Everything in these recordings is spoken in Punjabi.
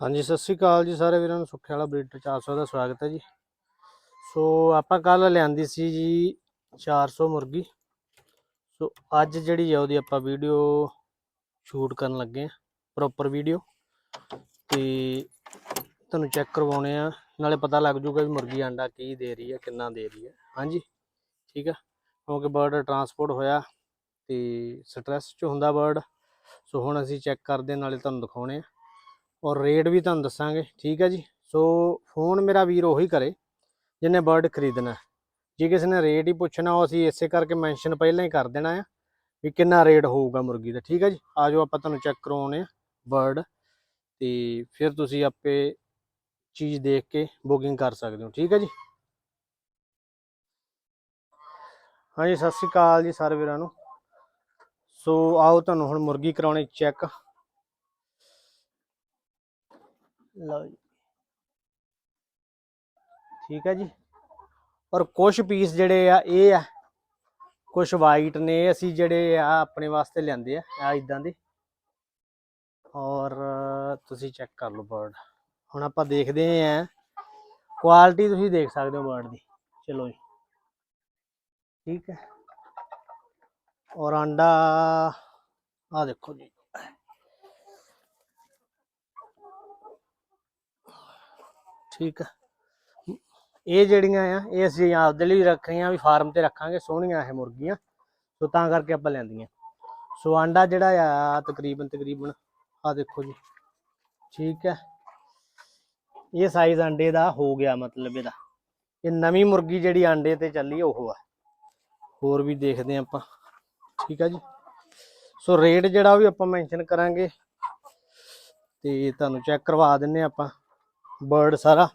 ਹਾਂਜੀ ਸਤਿ ਸ੍ਰੀ ਅਕਾਲ ਜੀ ਸਾਰੇ ਵੀਰਾਂ ਨੂੰ ਸੁੱਖੇ ਵਾਲਾ ਬਰੀਡਰ 400 ਦਾ ਸਵਾਗਤ ਹੈ ਜੀ। ਸੋ ਆਪਾਂ ਕੱਲ ਲਿਆਂਦੀ ਸੀ ਜੀ 400 ਮੁਰਗੀ। ਸੋ ਅੱਜ ਜਿਹੜੀ ਆ ਉਹਦੀ ਆਪਾਂ ਵੀਡੀਓ ਸ਼ੂਟ ਕਰਨ ਲੱਗੇ ਆ ਪ੍ਰੋਪਰ ਵੀਡੀਓ। ਤੇ ਤੁਹਾਨੂੰ ਚੈੱਕ ਕਰਵਾਉਣੇ ਆ ਨਾਲੇ ਪਤਾ ਲੱਗ ਜੂਗਾ ਵੀ ਮੁਰਗੀ ਆਂਡਾ ਕੀ ਦੇ ਰਹੀ ਹੈ ਕਿੰਨਾ ਦੇ ਰਹੀ ਹੈ ਹਾਂਜੀ ਠੀਕ ਆ? ਕਿਉਂਕਿ ਬਰਡ ਟਰਾਂਸਪੋਰਟ ਹੋਇਆ ਤੇ ਸਟ੍ਰੈਸ ਚ ਹੁੰਦਾ ਬਰਡ। ਸੋ ਹੁਣ ਅਸੀਂ ਚੈੱਕ ਕਰਦੇ ਹਾਂ, ਨਾਲੇ ਤੁਹਾਨੂੰ ਦਿਖਾਉਣੇ ਆ। ਔਰ ਰੇਟ ਵੀ ਤੁਹਾਨੂੰ ਦੱਸਾਂਗੇ, ਠੀਕ ਹੈ ਜੀ? ਸੋ ਫੋਨ ਮੇਰਾ ਵੀਰ ਉਹੀ ਕਰੇ, ਜਿਹਨੇ ਬਰਡ ਖਰੀਦਣਾ ਜੇ ਕਿਸੇ ਨੇ ਰੇਟ ਹੀ ਪੁੱਛਣਾ ਉਹ ਅਸੀਂ ਇਸੇ ਕਰਕੇ ਮੈਂਸ਼ਨ ਪਹਿਲਾਂ ਹੀ ਕਰ ਦੇਣਾ ਆ ਵੀ ਕਿੰਨਾ ਰੇਟ ਹੋਊਗਾ ਮੁਰਗੀ ਦਾ, ਠੀਕ ਹੈ ਜੀ? ਆਜੋ ਆਪਾਂ ਤੁਹਾਨੂੰ ਚੈੱਕ ਕਰਵਾਉਣੇ ਆ ਬਰਡ, ਤੇ ਫਿਰ ਤੁਸੀਂ ਆਪੇ ਚੀਜ਼ ਦੇਖ ਕੇ ਬੁਕਿੰਗ ਕਰ ਸਕਦੇ ਹੋ, ਠੀਕ ਹੈ ਜੀ? ਹਾਂਜੀ, ਸਤਿ ਸ਼੍ਰੀ ਅਕਾਲ ਜੀ ਸਾਰੇ ਵੀਰਾਂ ਨੂੰ। ਸੋ ਆਓ ਤੁਹਾਨੂੰ ਹੁਣ ਮੁਰਗੀ ਕਰਾਉਣੀ ਚੈੱਕ ਲਓ ਜੀ। ਠੀਕ ਹੈ ਜੀ। ਔਰ ਕੁਝ ਪੀਸ ਜਿਹੜੇ ਆ, ਇਹ ਆ। ਕੁਝ ਵਾਈਟ ਨੇ, ਅਸੀਂ ਜਿਹੜੇ ਆ, ਆਪਣੇ ਵਾਸਤੇ ਲਿਆਂਦੇ ਆ ਆ ਇਦਾਂ ਦੇ। ਔਰ ਤੁਸੀਂ ਚੈੱਕ ਕਰ ਲਓ ਬਰਡ ਹੁਣ ਆਪਾਂ ਦੇਖਦੇ ਆ। ਕੁਆਲਿਟੀ ਤੁਸੀਂ ਦੇਖ ਸਕਦੇ ਹੋ ਬਰਡ ਦੀ। ਚਲੋ ਜੀ। ਠੀਕ ਹੈ। ਔਰ ਅੰਡਾ ਆ ਦੇਖੋ ਜੀ। ਠੀਕ ਆ। ਇਹ ਜਿਹੜੀਆਂ ਆ, ਇਹ ਅਸੀਂ ਆਪਦੇ ਲਈ ਰੱਖੀਆਂ ਵੀ ਫਾਰਮ ਤੇ ਰੱਖਾਂਗੇ, ਸੋਹਣੀਆਂ ਇਹ ਮੁਰਗੀਆਂ। ਸੋ ਤਾਂ ਕਰਕੇ ਆਪਾਂ ਲੈਂਦੀਆਂ। ਸੋ ਆਂਡਾ ਜਿਹੜਾ ਆ, ਤਕਰੀਬਨ ਤਕਰੀਬਨ ਆ ਦੇਖੋ ਜੀ। ਠੀਕ ਹੈ ਇਹ ਸਾਈਜ਼ ਅੰਡੇ ਦਾ ਹੋ ਗਿਆ ਮਤਲਬ ਇਹਦਾ। ਇਹ ਨਵੀਂ ਮੁਰਗੀ ਜਿਹੜੀ ਆਂਡੇ ਤੇ ਚੱਲੀ, ਉਹ ਆ। ਹੋਰ ਵੀ ਦੇਖਦੇ ਹਾਂ ਆਪਾਂ। ਠੀਕ ਹੈ ਜੀ। ਸੋ ਰੇਟ ਜਿਹੜਾ ਉਹ ਵੀ ਆਪਾਂ ਮੈਂਸ਼ਨ ਕਰਾਂਗੇ। ਤੇ ਤੁਹਾਨੂੰ ਚੈੱਕ ਕਰਵਾ ਦਿੰਨੇ ਆਪਾਂ। ਬਰਡ ਸਾਰਾ।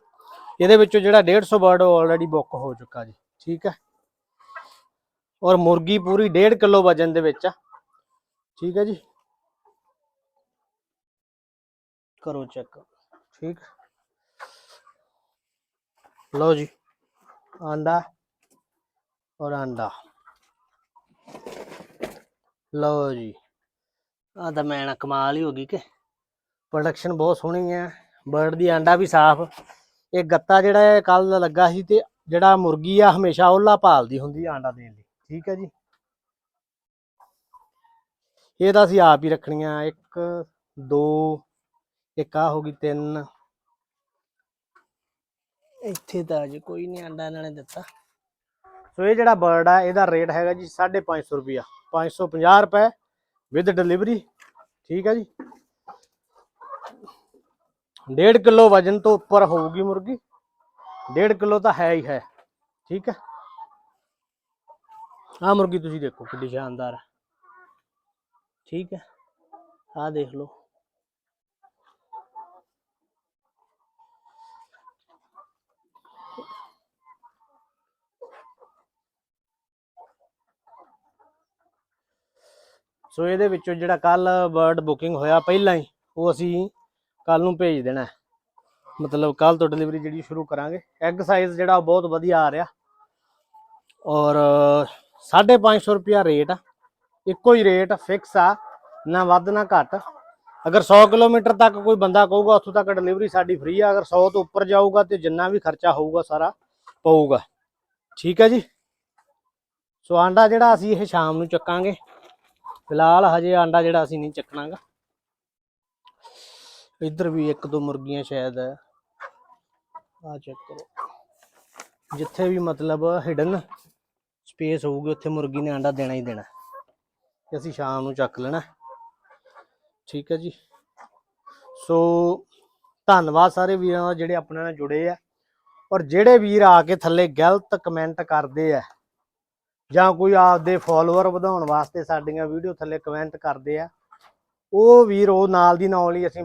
ਇਹਦੇ ਵਿੱਚੋਂ ਜਿਹੜਾ 150 ਬਰਡ ਆਲਰੇਡੀ ਬੁੱਕ ਹੋ ਚੁੱਕਾ ਜੀ। ਠੀਕ ਹੈ? ਔਰ ਮੁਰਗੀ ਪੂਰੀ 1.5 ਕਿਲੋ ਵਜਨ ਦੇ ਵਿੱਚ ਆ। ਠੀਕ ਹੈ ਜੀ? ਕਰੋ ਚੈੱਕ ਠੀਕ? ਲਓ ਜੀ। ਆਂਡਾ ਔਰ ਆਂਡਾ। ਲਓ ਜੀ। ਆ ਤਾਂ ਮੈਂ ਕਮਾਲ ਹੀ ਹੋ ਗਈ ਕਿ। ਪ੍ਰੋਡਕਸ਼ਨ ਬਹੁਤ ਸੋਹਣੀ ਹੈ। ਬਰਡ ਦੀ ਆਂਡਾ ਵੀ ਸਾਫ਼। ਇਹ ਗੱਤਾ ਜਿਹੜਾ ਕੱਲ ਦਾ ਲੱਗਾ ਸੀ ਤੇ ਜਿਹੜਾ ਮੁਰਗੀ ਆ, ਹਮੇਸ਼ਾ ਉਹਲਾ ਭਾਲਦੀ ਹੁੰਦੀ ਆ ਆਂਡਾ ਦੇਣ ਲਈ। ਠੀਕ ਹੈ ਜੀ? ਇਹ ਤਾਂ ਅਸੀਂ ਆਪ ਹੀ ਰੱਖਣੀਆਂ। ਇੱਕ, ਦੋ, ਇੱਕ ਆ ਹੋ ਗਈ ਤਿੰਨ। ਇੱਥੇ ਤਾਂ ਅਜੇ ਕੋਈ ਨਹੀਂ ਆਂਡਾ ਇਹਨਾਂ ਨੇ ਦਿੱਤਾ। ਸੋ ਇਹ ਜਿਹੜਾ ਬਰਡ ਆ, ਇਹਦਾ ਰੇਟ ਹੈਗਾ ਜੀ 550 ਰੁਪਿਆ 550 ਰੁਪਏ ਵਿਦ ਡਿਲੀਵਰੀ। ਠੀਕ ਹੈ ਜੀ? 1.5 ਕਿਲੋ ਵਜਨ ਤੋਂ ਉੱਪਰ ਹੋਊਗੀ ਮੁਰਗੀ। 1.5 ਕਿਲੋ ਤਾਂ ਹੈ ਹੀ ਹੈ, ਠੀਕ ਹੈ? ਆ ਮੁਰਗੀ ਤੁਸੀਂ ਦੇਖੋ ਕਿੱਡੀ ਸ਼ਾਨਦਾਰ ਹੈ। ਠੀਕ ਹੈ? ਆ ਦੇਖ ਲਓ। ਸੋ ਇਹਦੇ ਵਿੱਚੋਂ ਜਿਹੜਾ ਕੱਲ ਬਰਡ ਬੁਕਿੰਗ ਹੋਇਆ ਪਹਿਲਾਂ ਹੀ, ਉਹ ਅਸੀਂ ਕੱਲ ਨੂੰ ਭੇਜ ਦੇਣਾ ਮਤਲਬ ਕੱਲ ਤੋਂ ਡਿਲੀਵਰੀ ਜਿਹੜੀ ਸ਼ੁਰੂ ਕਰਾਂਗੇ। ਐਗ ਸਾਈਜ਼ ਜਿਹੜਾ ਬਹੁਤ ਵਧੀਆ ਆ ਰਿਹਾ। ਔਰ 550 ਰੁਪਿਆ ਰੇਟ ਆ। ਇੱਕੋ ਹੀ ਰੇਟ ਫਿਕਸ ਆ। ਨਾ ਵੱਧ ਨਾ ਘੱਟ। ਅਗਰ 100 ਕਿਲੋਮੀਟਰ ਤੱਕ ਕੋਈ ਬੰਦਾ ਕਹੂਗਾ, ਉੱਥੋਂ ਤੱਕ ਡਿਲੀਵਰੀ ਸਾਡੀ ਫ੍ਰੀ ਆ। ਅਗਰ 100 ਤੋਂ ਉੱਪਰ ਜਾਊਗਾ ਤੇ ਜਿੰਨਾ ਵੀ ਖਰਚਾ ਹੋਊਗਾ ਸਾਰਾ ਪਊਗਾ। ਠੀਕ ਹੈ ਜੀ? ਸੋ ਆਂਡਾ ਜਿਹੜਾ ਅਸੀਂ ਇਹ ਸ਼ਾਮ ਨੂੰ ਚੱਕਾਂਗੇ। ਫਿਲਹਾਲ ਹਜੇ ਆਂਡਾ ਜਿਹੜਾ ਅਸੀਂ ਨਹੀਂ ਚੱਕਣਾਗਾ। ਇੱਧਰ ਵੀ ਇੱਕ ਦੋ ਮੁਰਗੀਆਂ ਸ਼ਾਇਦ ਹੈ। ਆ ਚੈੱਕ ਕਰੋ। ਜਿੱਥੇ ਵੀ ਮਤਲਬ ਹਿਡਨ ਸਪੇਸ ਹੋਊਗੀ, ਉੱਥੇ ਮੁਰਗੀ ਨੇ ਆਂਡਾ ਦੇਣਾ ਹੀ ਦੇਣਾ। ਤੇ ਅਸੀਂ ਸ਼ਾਮ ਨੂੰ ਚੱਕ ਲੈਣਾ। ਠੀਕ ਹੈ ਜੀ। ਸੋ ਧੰਨਵਾਦ ਸਾਰੇ ਵੀਰਾਂ ਦਾ ਜਿਹੜੇ ਆਪਣੇ ਨਾਲ ਜੁੜੇ ਆ। ਔਰ ਜਿਹੜੇ ਵੀਰ ਆ ਕੇ ਥੱਲੇ ਗਲਤ ਕਮੈਂਟ ਕਰਦੇ ਆ, ਜਾਂ ਕੋਈ ਆਪਦੇ ਫਾਲੋਅਰ ਵਧਾਉਣ ਵਾਸਤੇ ਸਾਡੀਆਂ ਵੀਡੀਓ ਥੱਲੇ ਕਮੈਂਟ ਕਰਦੇ ਆ, ਉਹ ਵੀਰ ਉਹ ਨਾਲ ਦੀ ਨਾਲ ਹੀ ਅਸੀਂ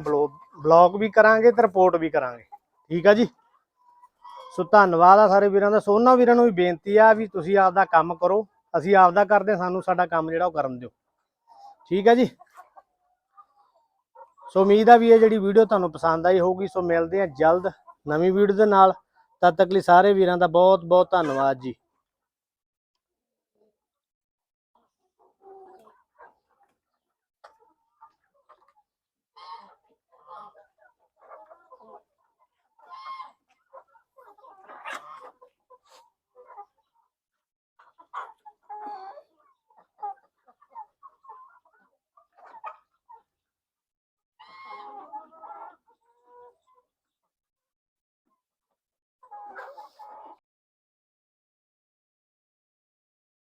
ਬਲੌਗ ਵੀ ਕਰਾਂਗੇ ਤੇ ਰਿਪੋਰਟ ਵੀ ਕਰਾਂਗੇ। ਠੀਕ ਆ ਜੀ? ਸੋ ਧੰਨਵਾਦ ਆ ਸਾਰੇ ਵੀਰਾਂ ਦਾ। ਸੋ ਉਹਨਾਂ ਵੀਰਾਂ ਨੂੰ ਵੀ ਬੇਨਤੀ ਆ ਵੀ ਤੁਸੀਂ ਆਪਦਾ ਕੰਮ ਕਰੋ। ਅਸੀਂ ਆਪਦਾ ਕਰਦੇ ਸਾਨੂੰ ਸਾਡਾ ਕੰਮ ਜਿਹੜਾ ਉਹ ਕਰਨ ਦਿਓ। ਠੀਕ ਆ ਜੀ? ਸੋ ਉਮੀਦ ਆ ਵੀ ਇਹ ਜਿਹੜੀ ਵੀਡੀਓ ਤੁਹਾਨੂੰ ਪਸੰਦ ਆਈ ਹੋਊਗੀ, ਸੋ ਮਿਲਦੇ ਆ ਜਲਦ ਨਵੀਂ ਵੀਡੀਓ ਦੇ ਨਾਲ। ਤਦ ਤੱਕ ਲਈ ਸਾਰੇ ਵੀਰਾਂ ਦਾ ਬਹੁਤ ਬਹੁਤ ਧੰਨਵਾਦ ਜੀ।